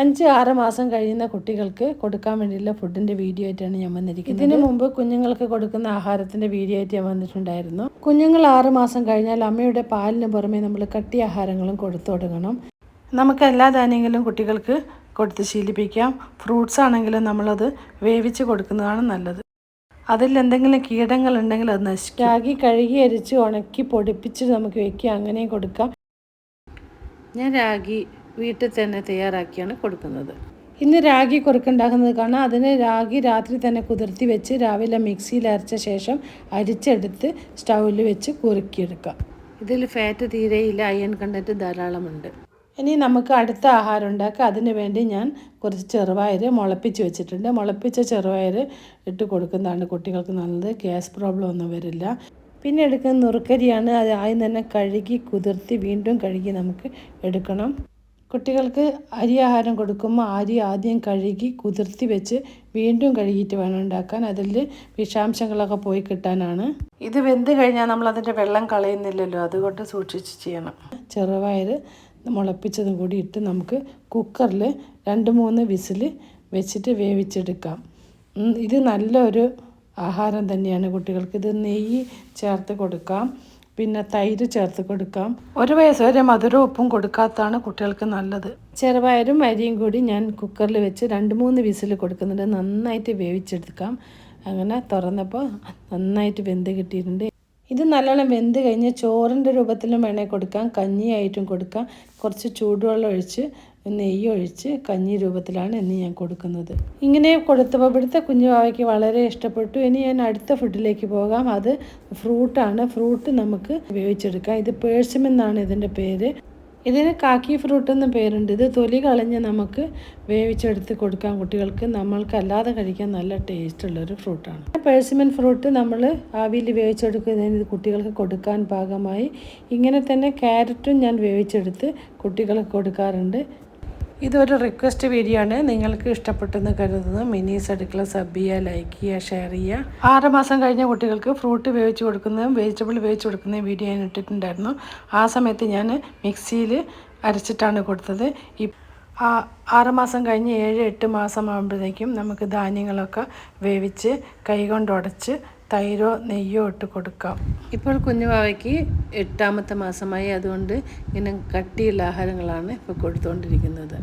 അഞ്ച് ആറ് മാസം കഴിയുന്ന കുട്ടികൾക്ക് കൊടുക്കാൻ വേണ്ടിയുള്ള ഫുഡിന്റെ വീഡിയോ ആയിട്ടാണ് ഞാൻ വന്നിരിക്കുന്നത്. ഇതിനു മുമ്പ് കുഞ്ഞുങ്ങൾക്ക് കൊടുക്കുന്ന ആഹാരത്തിന്റെ വീഡിയോ ആയിട്ട് ഞാൻ വന്നിട്ടുണ്ടായിരുന്നു. കുഞ്ഞുങ്ങൾ ആറ് മാസം കഴിഞ്ഞാൽ അമ്മയുടെ പാലിന് പുറമെ നമ്മൾ കട്ടി ആഹാരങ്ങളും കൊടുത്തു തുടങ്ങണം. നമുക്ക് എല്ലാ ധാന്യങ്ങളും കുട്ടികൾക്ക് കൊടുത്ത് ശീലിപ്പിക്കാം. ഫ്രൂട്ട്സ് ആണെങ്കിലും നമ്മളത് വേവിച്ച് കൊടുക്കുന്നതാണ് നല്ലത്. അതിൽ എന്തെങ്കിലും കീടങ്ങൾ ഉണ്ടെങ്കിൽ അത് നശിക്കും. രാഗി കഴുകി അരിച്ച് ഉണക്കി പൊടിപ്പിച്ച് നമുക്ക് വെക്കാം അങ്ങനെയും കൊടുക്കാം. ഞാൻ രാഗി വീട്ടിൽ തന്നെ തയ്യാറാക്കിയാണ് കൊടുക്കുന്നത്. ഇന്ന് രാഗി കുറുക്കുണ്ടാക്കുന്നത് കാണാം. അതിന് രാഗി രാത്രി തന്നെ കുതിർത്തി വെച്ച് രാവിലെ മിക്സിയിൽ അരച്ച ശേഷം അരിച്ചെടുത്ത് സ്റ്റൗവിൽ വെച്ച് കുറുക്കിയെടുക്കാം. ഇതിൽ ഫാറ്റ് തീരെയില്ല അയൺ കണ്ടന്റ് ധാരാളമുണ്ട്. ഇനി നമുക്ക് അടുത്ത ആഹാരം ഉണ്ടാക്കുക അതിന് വേണ്ടി ഞാൻ കുറച്ച് ചെറുപയർ മുളപ്പിച്ച് വെച്ചിട്ടുണ്ട്. മുളപ്പിച്ച ചെറുപയർ ഇട്ട് കൊടുക്കുന്നതാണ് കുട്ടികൾക്ക് നല്ലത്. ഗ്യാസ് പ്രോബ്ലം ഒന്നും വരില്ല. പിന്നെ എടുക്കുന്ന നുറുക്കരിയാണ്. അത് ആദ്യം തന്നെ കഴുകി കുതിർത്തി വീണ്ടും കഴുകി നമുക്ക് എടുക്കണം. കുട്ടികൾക്ക് അരി ആഹാരം കൊടുക്കുമ്പോൾ അരി ആദ്യം കഴുകി കുതിർത്തി വെച്ച് വീണ്ടും കഴുകിയിട്ട് വേണം ഉണ്ടാക്കാൻ. അതിൽ വിഷാംശങ്ങളൊക്കെ പോയി കിട്ടാനാണ്. ഇത് വെന്ത് കഴിഞ്ഞാൽ നമ്മൾ അതിന്റെ വെള്ളം കളയുന്നില്ലല്ലോ. അതുകൊണ്ട് സൂക്ഷിച്ച് ചെയ്യണം. ചെറുപയർ മുളപ്പിച്ചതും കൂടി ഇട്ട് നമുക്ക് കുക്കറിൽ രണ്ട് മൂന്ന് വിസിൽ വെച്ചിട്ട് വേവിച്ചെടുക്കാം. ഇത് നല്ലൊരു ആഹാരം തന്നെയാണ് കുട്ടികൾക്ക്. ഇത് നെയ്യ് ചേർത്ത് കൊടുക്കാം. പിന്നെ തൈര് ചേർത്ത് കൊടുക്കാം. ഒരു വയസ്സ് വരെ മധുരവും ഉപ്പും കൊടുക്കാത്തതാണ് കുട്ടികൾക്ക് നല്ലത്. ചെറുപയറും അരിയും കൂടി ഞാൻ കുക്കറിൽ വെച്ച് രണ്ട് മൂന്ന് വിസിൽ കൊടുക്കുന്നുണ്ട്. നന്നായിട്ട് വേവിച്ചെടുക്കാം. അങ്ങനെ തുറന്നപ്പോൾ നന്നായിട്ട് വെന്ത് കിട്ടിയിട്ടുണ്ട്. ഇത് നല്ലോണം വെന്ത് കഴിഞ്ഞ് ചോറിന്റെ രൂപത്തിലും വേണേൽ കൊടുക്കാം. കഞ്ഞിയായിട്ടും കൊടുക്കാം. കുറച്ച് ചൂടുവെള്ളം ഒഴിച്ച് നെയ്യ് ഒഴിച്ച് കഞ്ഞി രൂപത്തിലാണ് ഇന്ന് ഞാൻ കൊടുക്കുന്നത്. ഇങ്ങനെ കൊടുത്തപ്പോൾ ഇവിടുത്തെ കുഞ്ഞുവാവയ്ക്ക് വളരെ ഇഷ്ടപ്പെട്ടു. ഇനി ഞാൻ അടുത്ത ഫുഡിലേക്ക് പോകാം. അത് ഫ്രൂട്ടാണ്. ഫ്രൂട്ട് നമുക്ക് ഉപയോഗിച്ചെടുക്കാം. ഇത് പേഴ്സം എന്നാണ് ഇതിന്റെ പേര്. ഇതിന് കാക്കി ഫ്രൂട്ട് എന്ന പേരുണ്ട്. ഇത് തൊലി കളഞ്ഞ് നമുക്ക് വേവിച്ചെടുത്ത് കൊടുക്കാം കുട്ടികൾക്ക്. നമ്മൾക്ക് അല്ലാതെ കഴിക്കാൻ നല്ല ടേസ്റ്റ് ഉള്ളൊരു ഫ്രൂട്ടാണ്. പേഴ്സിമൻ ഫ്രൂട്ട് നമ്മൾ ആവിയിൽ വേവിച്ചെടുക്കുന്നതിന് ഇത് കുട്ടികൾക്ക് കൊടുക്കാൻ പാകമായി ഇങ്ങനെ തന്നെ ക്യാരറ്റും ഞാൻ വേവിച്ചെടുത്ത് കുട്ടികൾക്ക് കൊടുക്കാറുണ്ട്. ഇതൊരു റിക്വസ്റ്റ് വീഡിയോ ആണ്. നിങ്ങൾക്ക് ഇഷ്ടപ്പെട്ടെന്ന് കരുതുന്നു. മിനീസ് അടുക്കള സബ് ചെയ്യുക ലൈക്ക് ചെയ്യുക ഷെയർ ചെയ്യുക. ആറ് മാസം കഴിഞ്ഞ കുട്ടികൾക്ക് ഫ്രൂട്ട് വേവിച്ച് കൊടുക്കുന്നതും വെജിറ്റബിൾ വേവിച്ച് കൊടുക്കുന്നതും വീഡിയോ ഞാൻ ഇട്ടിട്ടുണ്ടായിരുന്നു. ആ സമയത്ത് ഞാൻ മിക്സിയിൽ അരച്ചിട്ടാണ് കൊടുത്തത്. ഈ ആ ആറ് മാസം കഴിഞ്ഞ് ഏഴ് എട്ട് മാസം ആകുമ്പോഴത്തേക്കും നമുക്ക് ധാന്യങ്ങളൊക്കെ വേവിച്ച് കൈകൊണ്ട് ഉടച്ച് തൈരോ നെയ്യോ ഇട്ട് കൊടുക്കാം. ഇപ്പോൾ കുഞ്ഞുവാവയ്ക്ക് എട്ടാമത്തെ മാസമായി. അതുകൊണ്ട് ഇങ്ങനെ കട്ടിയുള്ള ആഹാരങ്ങളാണ് ഇപ്പോൾ കൊടുത്തുകൊണ്ടിരിക്കുന്നത്.